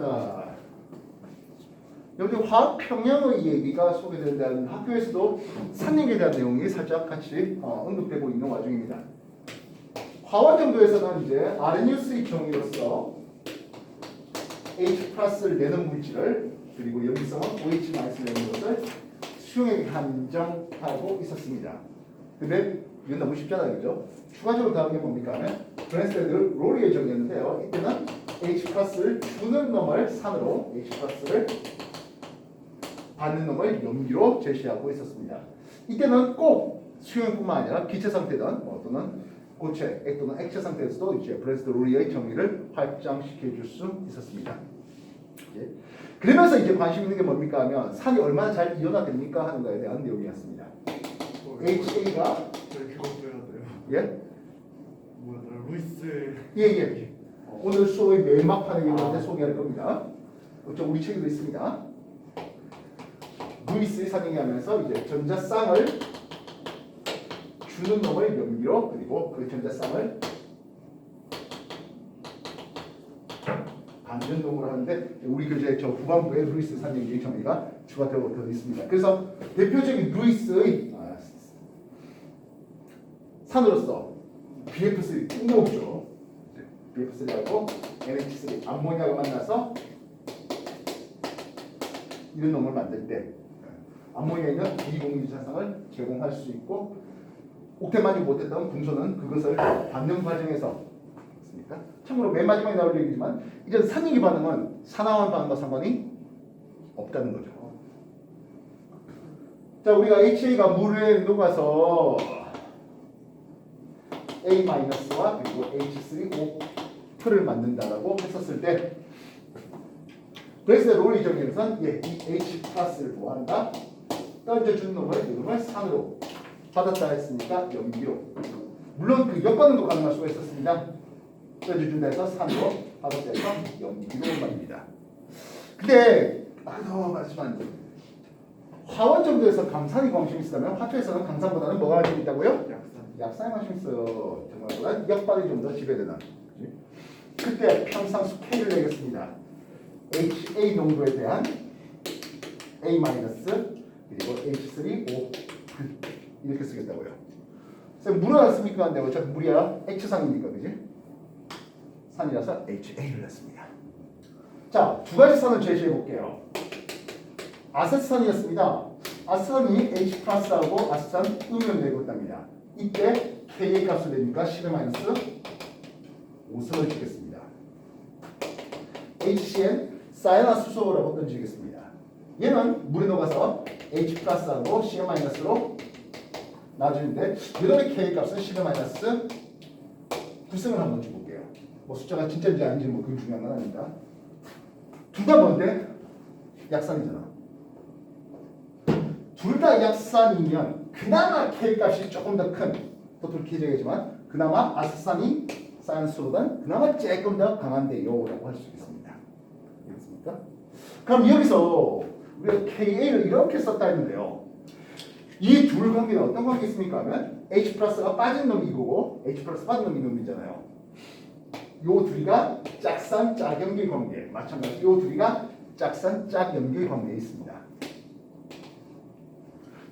자, 여기 화학 평형의 얘기가 소개된다는 학교에서도 산림에 대한 내용이 살짝 같이 어, 언급되고 있는 와중입니다. 화원 정도에서는 이제 아르니우스의 경우로서 H 플러스를 내는 물질을 그리고 여기서는 OH 마이너스 내는 것을 수용액에 한정하고 있었습니다. 근데 이건 너무 쉽잖아요, 그죠? 추가적으로 다른 게 뭡니까? 브랜스테드 로리의 정이었는데요. 이때는 H 플러스를 주는 놈을 산으로 H 플러스를 받는 놈을 염기로 제시하고 있었습니다. 이때는 꼭 수용뿐만 아니라 기체 상태든 뭐 또는 고체, 액 또는 액체 상태에서도 이제 브레스트 로리의 정의를 확장시켜 줄 수 있었습니다. 예. 그러면서 이제 관심 있는 게 뭡니까 하면 산이 얼마나 잘 이온화 됩니까 하는 거에 대한 내용이었습니다. HA가 써야 돼요. 예? 루이스 예, 예. 오늘 수업의 맨 막판에 있는데 소개할 겁니다. 저 우리 책에도 있습니다. 루이스의 사정이 하면서 이제 전자쌍을 주는 놈을 염기로 그리고 그 전자쌍을 놈으로 하는데 우리 교재 저 후반부에 루이스 사정의 정의가 추가되어 되어 있습니다. 그래서 대표적인 루이스의 아, 산으로서 BF3 뜬금없죠. BF3하고 NH3 암모니아가 만나서 이런 놈을 만들 때 암모니아에는 비공유자상을 제공할 수 있고 옥테만이 못했던 분소는 그것을 받는 과정에서 있습니까? 참고로 맨 마지막에 나올 얘기지만 이런 산인기 반응은 산화원 반응과 상관이 없다는 거죠. 자 우리가 HA가 물에 녹아서 A-와 그리고 H3O2를 만든다라고 했었을 때 그래서 롤이 정의에서는 예, 이 H 플러스를 보한다 놈을 이 놈을 산으로 받았다 했으니까 염기로 물론 그 역반응도 가능할 수가 있었습니다 던져준다 해서 산으로 받았다 해서 염기로 말입니다 근데 아까도 말씀한 화원 정도에서 강산이 관심이 있다면 화초에서는 강산보다는 뭐가 관심이 있다고요? 약산. 약산에 관심 있어요. 정말 보다 역발이 좀 더 지배되는. 그때 평상수 K를 내겠습니다. HA 농도에 대한 A 그리고 H3O 이렇게 쓰겠다고요. 쌤 물은 안 씁니까? 안 되고 저 물이야 H상입니까, 그지? 산이라서 HA를 냈습니다. 자, 두 가지 산을 제시해 볼게요. 아세트산이었습니다. 아세트산이 H 플러스하고 아세트산 음을 내고 있답니다. 이때 K의 값을 내니까 10의 마이너스 5승을 주겠습니다. HCN 사이나수소라고 던지겠습니다. 얘는 물에 녹아서 H 플러스하고 CN 마이너스로 나주는데 이놈의 K 값은 10의 마이너스 9승을 한번 줘볼게요. 뭐 숫자가 진짜인지 아닌지 뭐 그게 중요한 건 아닙니다. 둘 다 뭔데? 약산이잖아. 둘 다 약산이면 그나마 K 값이 조금 더 큰, 또둘 K제겠지만 그나마 아스산이 산수보단 그나마 조금 더 강한데요 라고 할 수 있습니다. 알겠습니까? 그럼 여기서 우리가 KA를 이렇게 썼다 했는데요. 이 둘 관계는 어떤 관계 있습니까? 하면 H 플러스가 빠진 놈이 이거고 H 플러스 빠진 놈이 놈이잖아요. 요 둘이가 짝산 짝연결 관계 마찬가지 요 둘이가 짝산 짝연결 관계에 있습니다.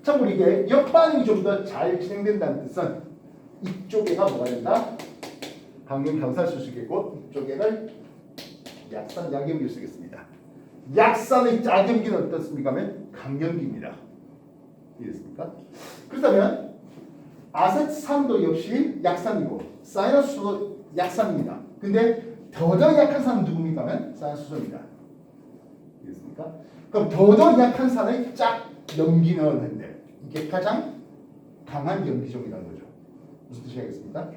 참고로 이게 역반응이 좀 더 잘 진행된다는 뜻은 이쪽에가 뭐가 된다? 방금 경사를 쓸수 있겠고 이쪽에를 약산 약염기를 쓰겠습니다. 약산의 짝염기는 어떻습니까? 하면 강염기입니다. 이해됐습니까? 그렇다면 아세트산도 역시 약산이고 사이너스도 약산입니다. 근데 더더 약한 산은 누굽니까? 하면 사이너스입니다. 이해됐습니까? 그럼 더더 약한 산의 짝 염기는 했는데 이게 가장 강한 염기종이라는 거죠. 무슨 뜻이 겠습니까?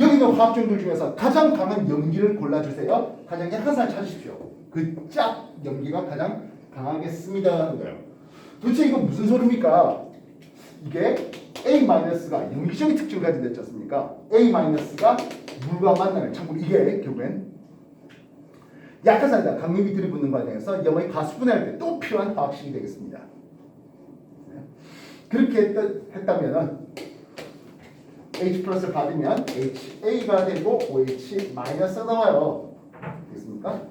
여기 있는 화학종들 중에서 가장 강한 염기를 골라주세요. 가장 약한 산을 찾으십시오. 그 짝 염기가 가장 강하겠습니다 거예요. 도대체 이건 무슨 소리입니까? 이게 A-가 염기적인 특징을 가지고 있지 않습니까? A-가 물과 만나면 참고로 이게 결국엔 약한 산이다. 강력이 들이붙는 과정에서 염의 가수 분해할 때 또 필요한 화학식이 되겠습니다. 그렇게 했다, 면은 H 플러스를 받으면 HA가 되고 OH 마이너스가 나와요. 됐습니까?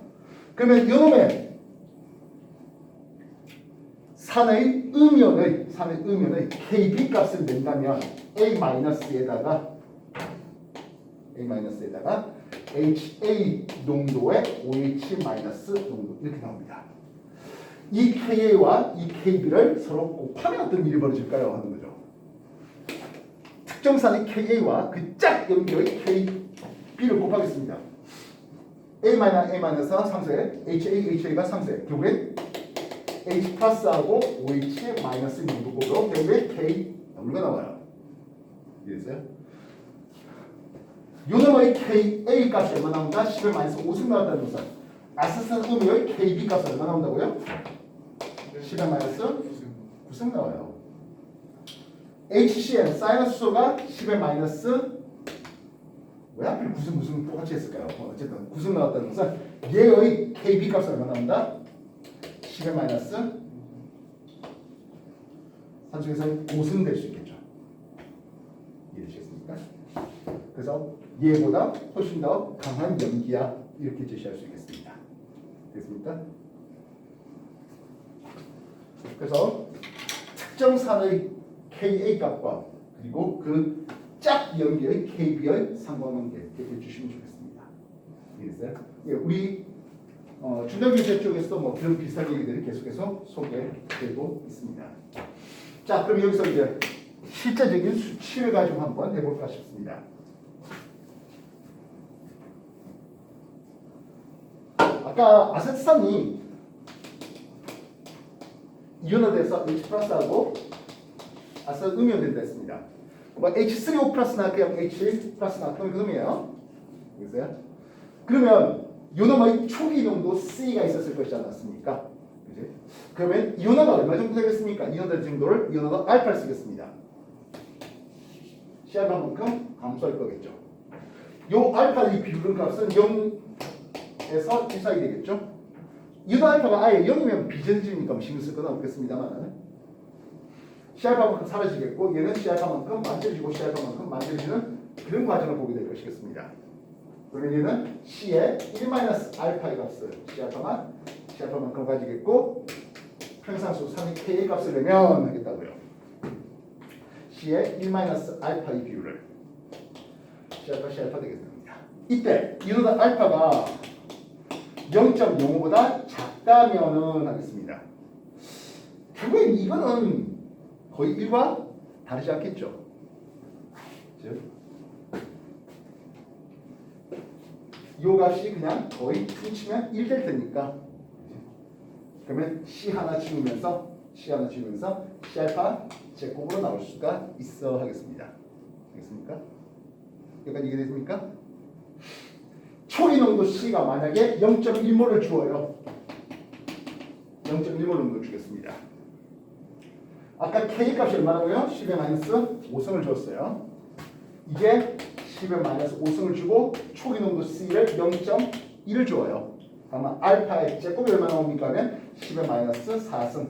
그러면 이놈의 산의 음연의 산의 음연의 KB 값을 낸다면 A 마이너스에다가 A 마이너스에다가 HA 농도의 OH 마이너스 농도 이렇게 나옵니다. 이 KA와 이 KB를 서로 곱하면 어떤 일이 벌어질까요? 하는 거죠. 특정산의 KA와 그 짝 연결의 KB를 곱하겠습니다. A 마이너스 A 마이너스가 3세, HA HA가 3세. 결국엔 H 플러스하고 OH 마이너스 농도고로 결국에 K W가 나와요. 이해됐어요? 요 놈의 KA 값이 얼마 나온다? 10의 마이너스 5승 나왔다는 것은 아스산 음의 KB 값이 얼마 나온다고요? 10의 마이너스 9승 나와요. HCN 사이너스 수소가 10의 마이너스 왜 하필 9승 무슨 똑같이 했을까요? 어, 어쨌든 9승 나왔다는 것은 얘의 KB 값이 얼마 나온다? 10의 마이너스 산중에서는 5승 될 수 있겠죠. 이해되시겠습니까? 그래서 얘보다 훨씬 더 강한 연기야 이렇게 제시할 수 있겠습니다. 됐습니까? 그래서 특정 산의 Ka 값과 그리고 그 짝 연기의 KB의 상관관계 이렇게 주시면 좋겠습니다. 이해됐어요? 예, 우리 어, 중단기세 쪽에서도 뭐 그런 비슷한 얘기들을 계속해서 소개되고 있습니다. 자, 그럼 여기서 이제 실제적인 수치를 가지고 한번 해볼까 싶습니다. 아까 아세트산이 이온화돼서 H 플러스하고 아세 음이온된다 했습니다. 뭐 H3O 플러스나 그냥 H 플러스나 그런 그놈이에요. 보세요. 그러면 이온화의 초기 농도 C가 있었을 것이지 않았습니까? 그지? 그러면 이온화가 얼마 정도 되겠습니까? 이온화 정도를 이온화가 알파를 쓰겠습니다. 시알파만큼 감소할 거겠죠. 요 알파 이 비율은 값은 0에서 1 사이 되겠죠. 이온화 알파가 아예 0이면 비전지니까 뭐 신경 쓸 건 없겠습니다만 시알파만큼 사라지겠고 얘는 시알파만큼 만져지고 시알파만큼 만져지는 그런 과정을 보게 될 것이겠습니다. 그러면 얘는 C의 1-알파의 값을 C알파만 C알파만큼 가지겠고 평상수 3의 K의 값을 내면 하겠다고요. C의 1-알파의 비율을 C알파 C알파 되겠습니다. 이때 이노다 알파가 0.05보다 작다면은 하겠습니다. 결국엔 이거는 거의 1과 다르지 않겠죠. 즉요 값이 그냥 거의 퉁치면 1 될 테니까 그러면 C 하나 지우면서 C 하나 지우면서 C 알파 제곱으로 나올 수가 있어 하겠습니다. 알겠습니까? 여기까지 이해됐습니까? 초기 농도 C가 만약에 0.1몰을 주어요. 0.1몰 농도 주겠습니다. 아까 K 값이 얼마라고요? 10의 마이너스 5승을 줬어요. 이게 10의 마이너스 5승을 주고 초기 농도 C를 0.1을 줘요. 그러면 알파의 제곱이 얼마 나옵니까 하면 10의 마이너스 4승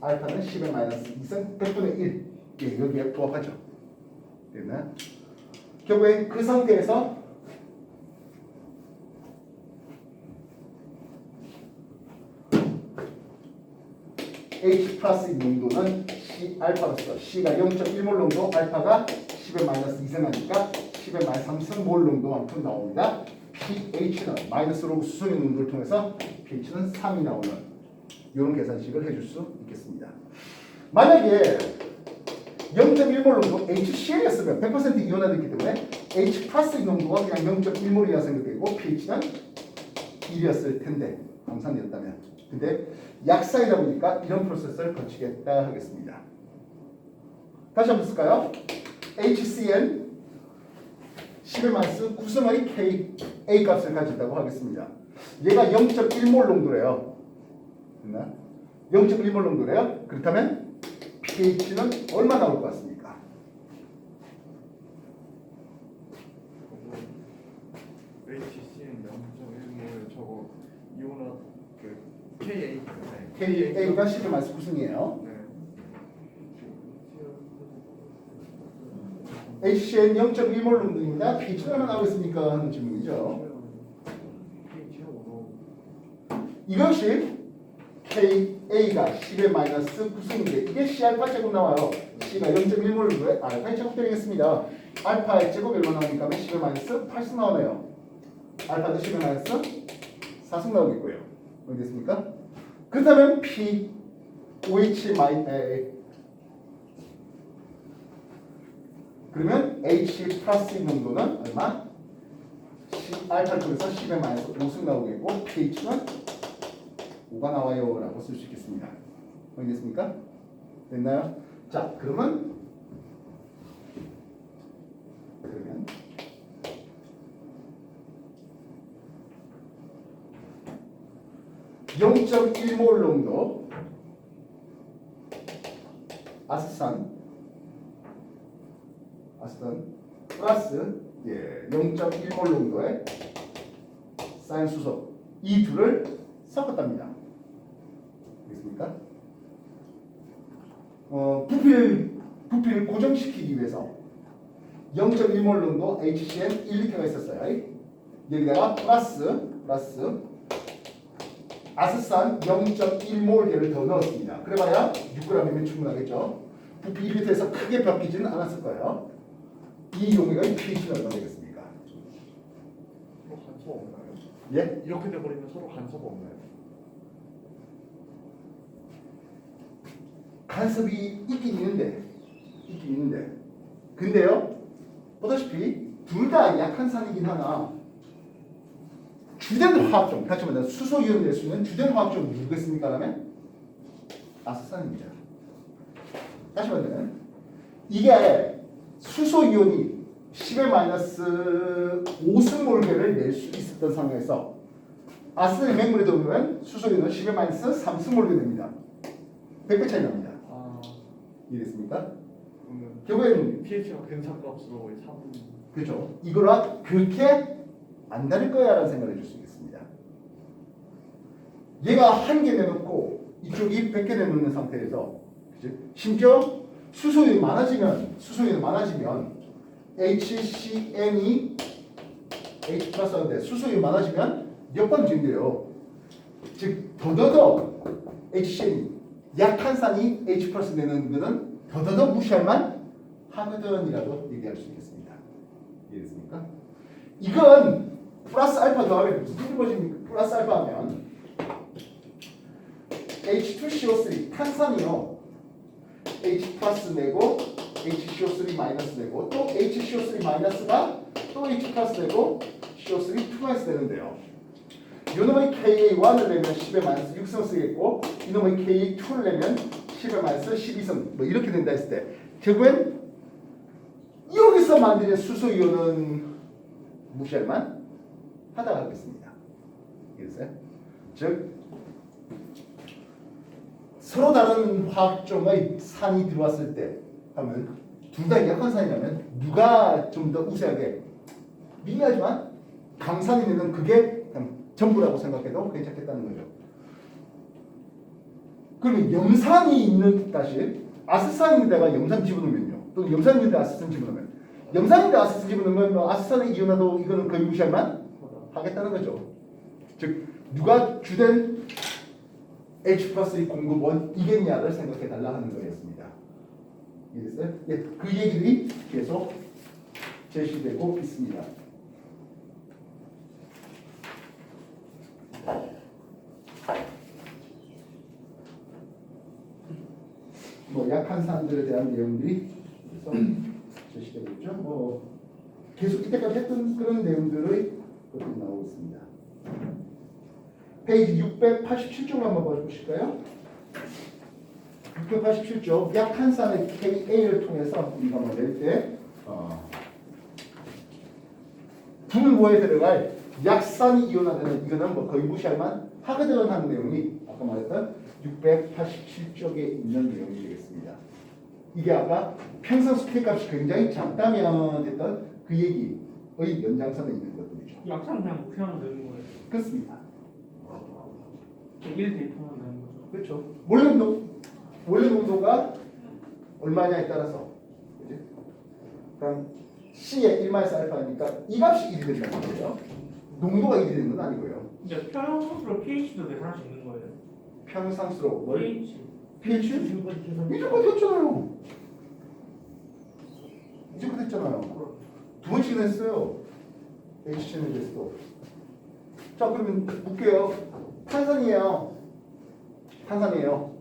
알파는 10의 마이너스 2승 100분의 1 예, 여기에 부합하죠. 됐나요? 결국엔 그 상태에서 H 플러스 농도는 C 알파로서 C가 0.1몰 농도, 알파가 10의 마이너스 2승하니까 10의 마이너스 3승몰 농도만큼 나옵니다. pH는 마이너스로 수소의 농도를 통해서 pH는 3이 나오는 이런 계산식을 해줄 수 있겠습니다. 만약에 0.1몰 농도 HCl이었으면 100% 이온화됐기 때문에 H 플러스 농도가 그냥 0.1몰이라 생각되고 pH는 1이었을 텐데 암산되었다면 근데 약사이다 보니까 이런 프로세스를 거치겠다 하겠습니다. 다시 한번 쓸까요? HCN 10의 마이너스 9승의 K A 값을 가진다고 하겠습니다. 얘가 0.1몰 농도래요. 됐나? 0.1몰 농도래요. 그렇다면 pH는 얼마 나올 것 같습니까? HCN 0.1몰 저거 이온화 그 KA K A가 10의 마이너스 9승이에요. 네. HCN 0.1몰 농도입니다. pH는 얼마 나오겠습니까? 하는 질문이죠. pH가 5로 이것이 KA가 10의 마이너스 9승인데 이게 C 알파 제곱 나와요. C가 0.1몰 알파의 제곱 되겠습니다. 알파의 제곱 얼마 나오니까 10의 마이너스 8승 나오네요. 알파도 10의 마이너스 4승 나오겠고요. 알겠습니까? 그렇다면 P OH 마이 에, 그러면 H 플러스 농도는 얼마? 10, 알파 쪽에서 10의 마이너스 5승 나오겠고 pH는 5가 나와요 라고 쓸 수 있겠습니다. 알겠습니까? 됐나요? 자 그러면 그러면 (0.1몰) 농도 아스산 아스탄 플러스 예, 0.1몰 정도의 산수소 이 둘을 섞었답니다. 알겠습니까? 어, 부피를 부피를 고정시키기 위해서 0.1몰 정도 HCN 1리터가 있었어요. 여기다가 플러스 플러스 아스산 0.1몰 개를 더 넣었습니다. 그래봐야 6g이면 충분하겠죠. 부피 1리터에서 크게 바뀌지는 않았을 거예요. 이 용액의 pH는 얼마 되겠습니까? 서로 간섭 없나요? 예? 이렇게 돼버리면 서로 간섭 없나요? 간섭이 있긴 있는데 있긴 있는데 근데요 보다시피 둘 다 약한 산이긴 하나 주된 화학종 다시 말해 수소 이온 낼수 있는 주된 화학종 누구겠습니까? 라면 아스산입니다 다시 말하면 이게 수소 이온이 10의 마이너스 5승몰계를 낼 수 있었던 상황에서 아스산의 맹물에 들어오면 수소 이온은 10의 마이너스 3승몰계 됩니다 100배 차이 납니다 아 이해됐습니까? 그러면 결국엔 pH가 근사값으로 3 그렇죠. 이거랑 그렇게 안 다를 거야 라는 생각을 해줄 수 있겠습니다. 얘가 한 개 내놓고 이쪽이 100개 내놓는 상태에서 그치? 심지어 수소율이 많아지면 수소율이 많아지면 HCN이 H 플러스인데 수소율이 많아지면 몇 번 증대요. 즉 더더더 HCN이 약한 산이 H 플러스 내는 것은 더더더 무시할 만 하거든이라도 얘기할 수 있겠습니다. 이해됐습니까? 이건 플러스 알파 더하면 무슨 이루어집니까? 플러스 알파 하면 H2CO3 탄산이요. H 플러스 내고 HCO3 마이너스 내고 또 HCO3 마이너스가 또 H 플러스 내고 CO3 2 마이너스 되는데요. 이놈의 KA1을 내면 10의 마이너스 6승 쓰겠고 이놈의 KA2를 내면 10의 마이너스 12승 뭐 이렇게 된다 했을 때 결국엔 여기서 만드는 수소이온은 무시할 만 하다가 하겠습니다. 이해됐어요? 즉 서로 다른 화학종의 산이 들어왔을 때 하면 둘 다 약한 산이라면 누가 좀 더 우세하게 미미하지만 강산이 되는 그게 전부라고 생각해도 괜찮겠다는 거죠. 그러면 염산이 있는 다시 아스산인데다가 염산 집어넣으면요. 또 염산인데 아스산 집어넣으면 염산인데 아스산 집어넣으면 뭐 아스산의 이온화도 이거는 거의 무시할 만 하겠다는 거죠. 즉 누가 주된 H 플러스의 공급원 이겠냐를 생각해 달라 하는 거였습니다. 이해됐어요? 예, 그 얘기들이 계속 제시되고 있습니다. 뭐 약한 사람들에 대한 내용들이 제시되고 있죠. 뭐 계속 이때까지 했던 그런 내용들의 것들이 나오고 있습니다. 페이지 687쪽을 한번 봐주실까요? 687쪽 약한 산의 KA를 통해서 우리가 뭐 낼때 어, 분모에 들어갈 약산이 이온화되는 이거는 뭐 거의 무시할만 하거든 하는 내용이 아까 말했던 687쪽에 있는 내용이 되겠습니다. 이게 아까 평선 스케일 값이 굉장히 작다면 했던 그 얘기의 연장선에 있는. 약산 그냥 무시하면 되는 거예요. 그렇습니다. 1 대입하면 되는 거죠. 그렇죠. 원래 농도가 얼마냐에 따라서 그지? 그럼 C의 1 마이너스 알파니까 이 값이 1이 된다는 거예요. 농도가 1이 되는 건 아니고요. 이제 평형으로 pH도 계산할 수 있는 거예요. 평상수로 뭘 pH. pH? 이제껏 했잖아요. 이제껏 했잖아요. 두 번씩이나 했어요. HC는 됐어. 자 그러면 볼게요. 탄산이에요. 탄산이에요.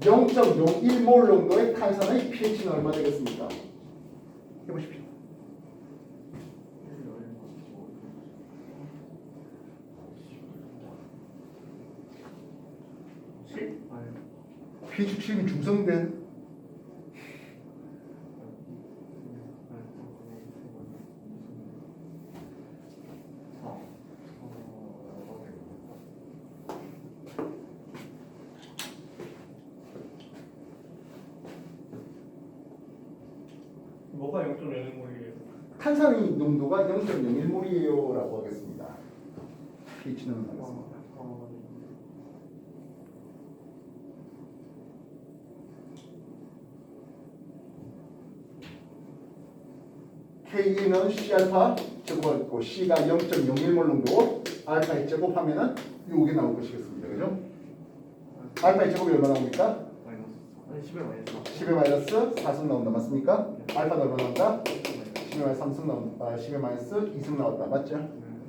0.01몰 정도의 탄산의 pH는 얼마 되겠습니까? 해보십시오. pH 7이 중성인 뭐가 0.01몰이에요? 탄산의 농도가 0.01몰이에요라고 하겠습니다. pH는 하겠습니다. K는 C알파 제곱하고 C가 0.01몰 정도 알파의 제곱하면은 요게 나올 것이겠습니다. 그죠? 알파의 제곱이 얼마 나옵니까? 아니 10에 마이너스 10의 마이너스 4승 나온다. 맞습니까? 알파는 얼마 나온다? 10의 마이너스 3승 나온다. 아, 10의 마이너스 2승 나왔다. 맞죠?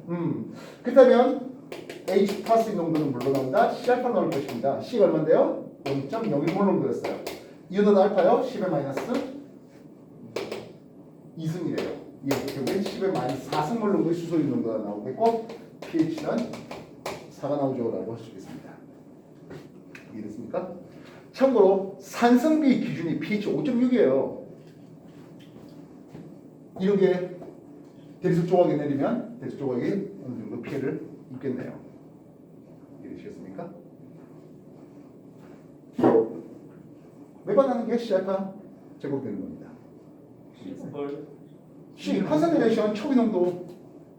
음. 그렇다면 H 플러스 농도는 물러나온다. C 알파 나올 것입니다. C가 얼마인데요? 0.01몰 정도였어요. 이온은 알파요. 10의 마이너스 2승이래요. 이 결국엔 10의 마이너스 4승몰 정도의 수소유 농도가 나오겠고 pH는 4가 나오죠 라고 할 수 있습니다. 이해됐습니까? 참고로 산성비 기준이 pH 5.6이에요. 이런 게 대리석 조각에 내리면 대리석 조각이 어느 정도 피해를 입겠네요. 이해되시겠습니까? 매반하는 게 C알파 제곱되는 겁니다. C 컨센트레이션 초기 농도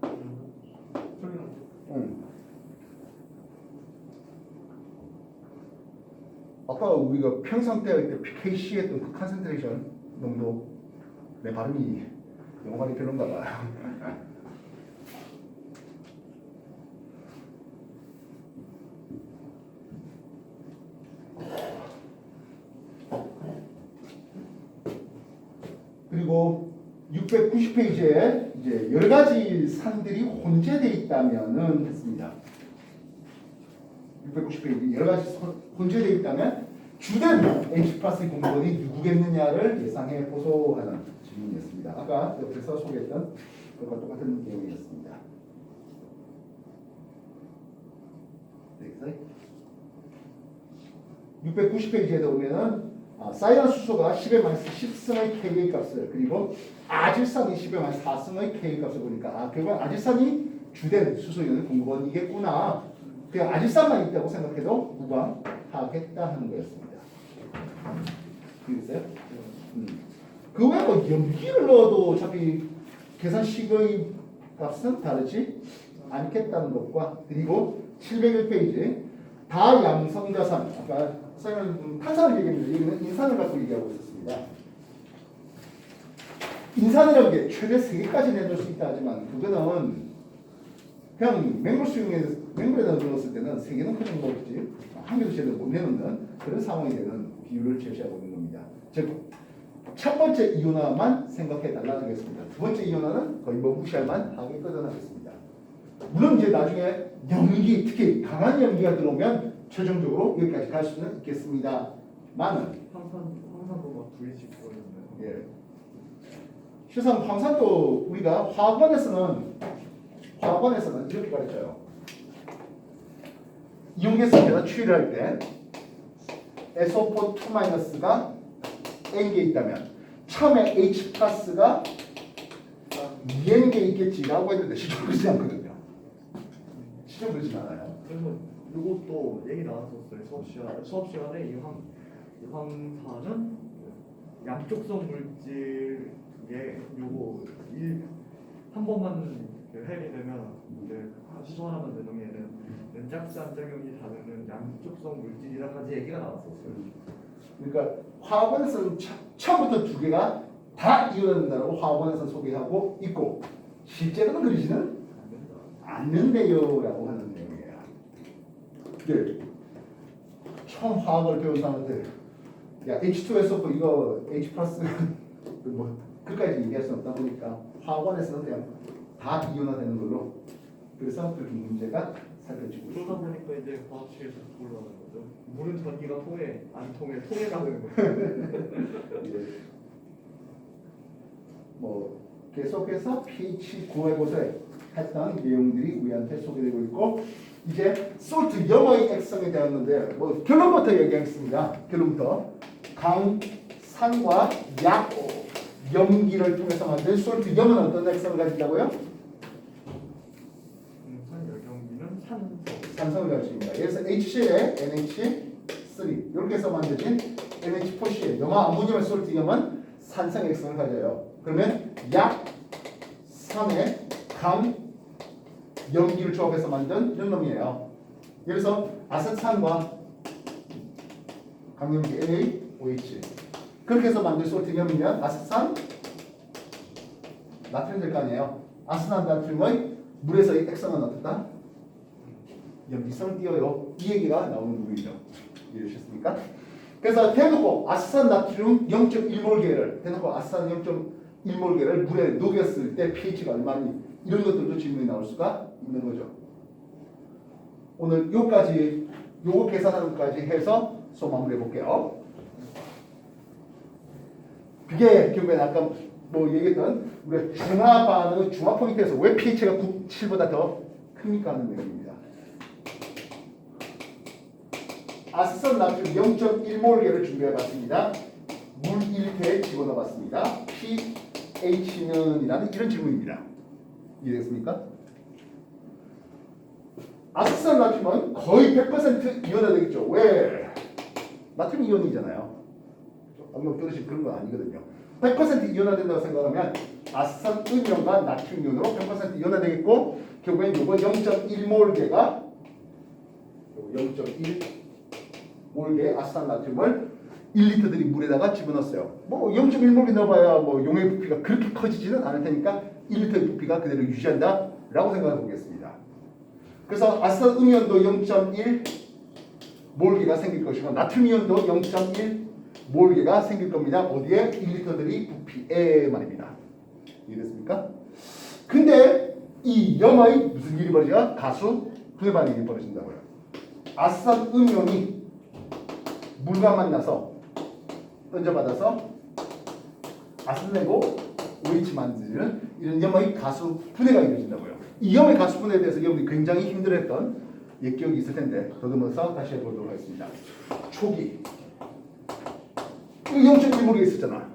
저기는 응. 아까 우리가 평상 때 할 때 PKC 했던 그 컨센트레이션 농도 내 발음이 영어 발음이 별론가 봐요. 그리고 690페이지에 이제 여러 가지 산들이 혼재되어 있다면은 했습니다. 690페이지 여러 가지 선- 혼재되어 있다면 주된 H 플러스 공무원이 누구겠느냐를 예상해 보소하는 질문이었습니다. 아까 옆에서 소개했던 것과 똑같은 내용이었습니다. 네, 690페이지에 보면은 아, 사이란 수소가 10의 마이너스 10승의 K의 값을 그리고 아질산이 10의 마이너스 4승의 K의 값을 보니까 아 결국 아질산이 주된 수소이온 공급원이겠구나. 그냥 아질산만 있다고 생각해도 무방 하겠다 하는 거였습니다. 음. 그 외에 뭐 염기를 넣어도 어차피 계산식의 값은 다르지 않겠다는 것과 그리고 701페이지 다 양성자산 아까 선생님은 탄산을 얘기했는데 여기는 인산을 갖고 얘기하고 있었습니다. 인산이라는 게 최대 3개까지 내줄 수 있다 하지만 그거는 그냥 맹물 수용에 맹물에다 넣었을 때는 3개는 그냥 먹지 한 개도 제대로 못 내놓는 그런 상황이 되는 비율을 제시하고 있는 겁니다. 즉 첫 번째 이온화만 생각해 달라는 거겠습니다. 두 번째 이온화는 거의 뭐 무시할만 하겠거든 하겠습니다. 물론 이제 나중에 연기 특히 강한 연기가 들어오면 최종적으로 여기까지 갈 수는 있겠습니다 만은 항상 항상 막 둘이씩 보이는데 예. 실상 황산도 우리가 화학원에서는 화학원에서는 이렇게 가르쳐요. 이온계수에다 추리를 할 때 SO4 2-가 N개 있다면 처음에 H 플러스가 2N개 있겠지라고 했는데 실제로 그렇지 않거든요. 실제로 그렇진 않아요. 그래서 이것도 얘기 나왔었어요 수업 시간 수업 시간에 이 황, 이 황산은 양쪽성 물질에 요거 일, 한 번만 그 해리 되면 이제 시소하나만 되는 얘는 연짝산 작용이 다르는 양쪽성 물질이라까지 얘기가 나왔었어요. 그러니까 화학원에서는 처- 처음부터 두 개가 다 이어낸다고 화학원에서 소개하고 있고 실제로는 그러지는. 않는데요라고 하는 내용이에요. 그게 처음 화학을 배운 사람한테 야 H2SO4 이거 H 플러스 뭐 그까지 얘기할 수 없다 보니까 화학원에서는 그냥 다 이온화되는 걸로 그래서 그렇게 문제가 살펴지고 그러다 있습니다. 보니까 이제 과학실에서 올라오는 거죠. 물은 전기가 통해 안 통해 통해가 되는 거예요. 예. 뭐 계속해서 pH 구해보세 했던 내용들이 우리한테 소개되고 있고 이제 솔트 영어의 액성에 대한 건데 뭐 결론부터 얘기하겠습니다. 결론부터 강 산과 약 염기를 통해서 만든 솔트 염은 어떤 액성을 가진다고요? 산 산소. 산성을 가집니다. 그래서 HCl에 NH3 이렇게 해서 만들어진 NH4Cl 영화 아모니um 솔트염은 산성 액성을 가져요. 그러면 약 3의 강 염기를 조합해서 만든 이런 놈이에요. 그래서 아세탄과 강염기 NaOH 그렇게 해서 만든 솔트염이면 아세탄 나트륨 될 거 아니에요. 아세탄 나트륨의 물에서의 액성은 어떻다? 염기성을 띄어요. 이 얘기가 나오는 부분이죠. 이해하셨습니까? 그래서 대놓고 아스탄 나트륨 0.1몰계를 대놓고 아스탄 0.1몰계를 물에 녹였을 때 pH가 얼마니 이런 것들도 질문이 나올 수가 있는 거죠. 오늘 요까지 요거 계산하는 것까지 해서 수업 마무리 해 볼게요. 그게 결국엔 아까 뭐 얘기했던 우리가 중화 반응의 중화 포인트에서 왜 pH가 9, 7보다 더 큽니까 하는 내용입니다. 아스선 나트륨 0.1몰계를 준비해봤습니다. 물 1회에 집어넣어봤습니다. pH는 이라는 이런 질문입니다. 이해됐습니까? 아스선 나트륨은 거의 100% 이온화되겠죠. 왜? 나트륨 이온이잖아요. 방금 들으신 그런 건 아니거든요. 100% 이온화된다고 생각하면 아스선 음이온과 나트륨 이온으로 100% 이온화되겠고 결국엔 요거 0.1몰계가 0.1 몰개 아스탄 나트륨을 1리터들이 물에다가 집어넣었어요. 뭐 0.1몰개 넣어봐야 뭐 용의 부피가 그렇게 커지지는 않을 테니까 1리터의 부피가 그대로 유지한다 라고 생각해 보겠습니다. 그래서 아스탄 음이온도 0.1 몰개가 생길 것이고 나트륨 이온도 0.1 몰개가 생길 겁니다. 어디에 1리터들이 부피에 말입니다. 이해됐습니까? 근데 이 염의 무슨 일이 벌어지가 가수 분해 반응이 벌어진다고요. 아스탄 음이온이 물과 만나서 던져받아서 내고 OH 만드는 이런 염의 가수 분해가 이루어진다고요. 이 염의 가수 분해에 대해서 여러분이 굉장히 힘들었던 옛 기억이 있을 텐데 더듬어서 다시 해보도록 하겠습니다. 초기 0.1몰이 있었잖아.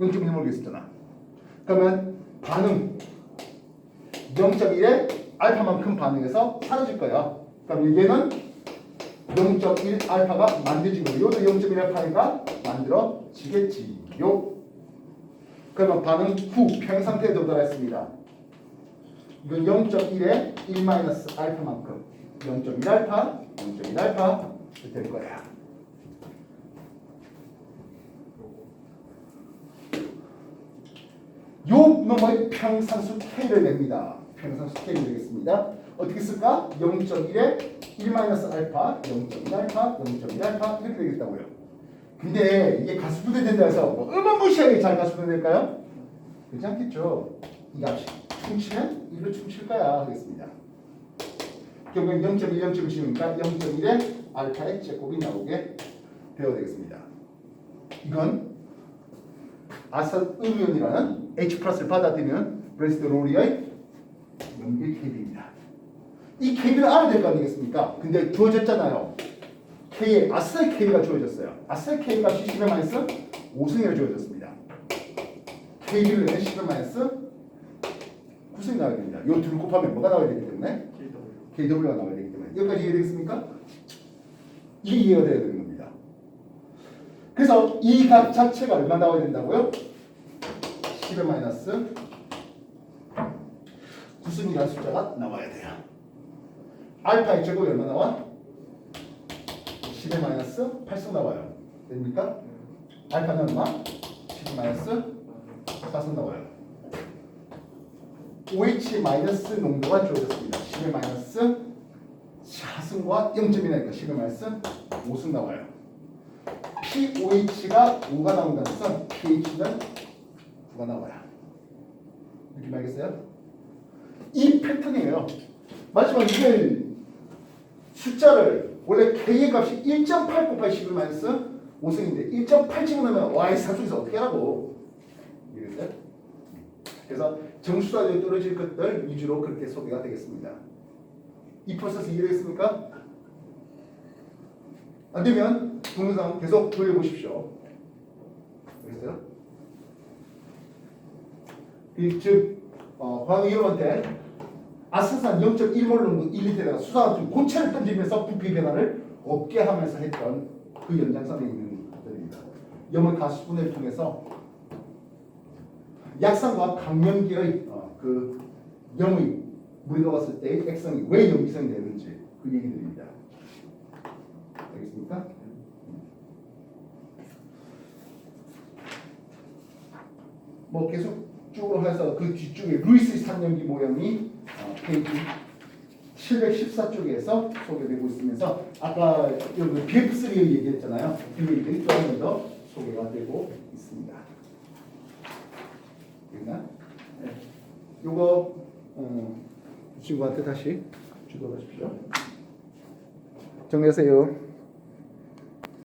0.1몰이 있었잖아. 그러면 반응 0.1에 알파만큼 반응해서 사라질 거야. 그럼 얘는 0.1 알파가 만들어지고 요도 0.1 알파니까 만들어지겠지요. 그러면 반응 후 평상태에 도달했습니다. 이건 0.1에 1 마이너스 알파만큼 0.1 알파, 0.1 알파 될 거야. 요 놈의 평상수 K를 냅니다. 평상수 K를 내겠습니다. 어떻게 쓸까? 0.1에 1 마이너스 알파, 0.1 알파, 0.1 알파 이렇게 되겠다고요. 근데 이게 가수분해 된다 해서 뭐 얼마나 무시하게 잘 가수분해 될까요? 그렇지 않겠죠. 이 값이 춤치면 1로 춤칠 거야 하겠습니다. 결국엔 0.1, 0.1 지우니까 0.1에 알파의 제곱이 나오게 되어야 되겠습니다. 이건 아산 음이온이라는 H 플러스를 받아들이는 브레스트 로리의 연결 KB입니다. 이 KB를 알아야 될 거 아니겠습니까? 근데 주어졌잖아요. K에 아스의 K가 주어졌어요. 아스의 K 값이 10의 마이너스 5승이라 주어졌습니다. KB를 내면 10의 마이너스 9승이 나와야 됩니다. 이 둘을 곱하면 뭐가 나와야 되기 때문에 KW가 나와야 되기 때문에 여기까지 이해되겠습니까? 이게 이해가 돼야 되는 겁니다. 그래서 이 값 자체가 얼마 나와야 된다고요? 10의 마이너스 9승이라는 숫자가 나와야 돼요. 알파의 제곱이 얼마 나와? 10의 마이너스 8승 나와요. 됩니까? 알파는 얼마? 10의 마이너스 4승 나와요. OH 마이너스 농도가 주어졌습니다. 10의 마이너스 4승과 0점이니까 식을 말씀 5승 나와요. pOH가 5가 나온다는 뜻은 pH는 9가 나와요. 느낌 알겠어요? 이 패턴이에요. 마지막 이게 숫자를 원래 K의 값이 1.8 곱하기 10을 마이너스 5승인데 1.8 집어넣으면 Y의 산수에서 어떻게 하라고 이랬어요? 그래서 정수가 떨어질 것들 위주로 그렇게 소개가 되겠습니다. 이 프로세스 이해되겠습니까? 안 되면 동영상 계속 돌려보십시오. 알겠어요? 이, 즉, 어, 여러분한테 아스산 0.1몰 농도 1리터에다가 수산화물 고체를 던지면서 부피 변화를 없게 하면서 했던 그 연장선에 있는 것들입니다. 염을 가수분해를 통해서 약산과 강염기의 어, 그 염의 물이 녹았을 때의 액성이 왜 염기성이 되는지 그 얘기들입니다. 알겠습니까? 뭐 계속 쭉 해서 그 뒤쪽에 루이스 산염기 모형이 어, 페이지 714쪽에서 소개되고 있으면서 아까 여기 BF3 얘기했잖아요. 그 얘기들이 번더 소개가 되고 있습니다. 됐나? 네. 요거 어, 이 친구한테 다시 주도하십시오. 정리하세요.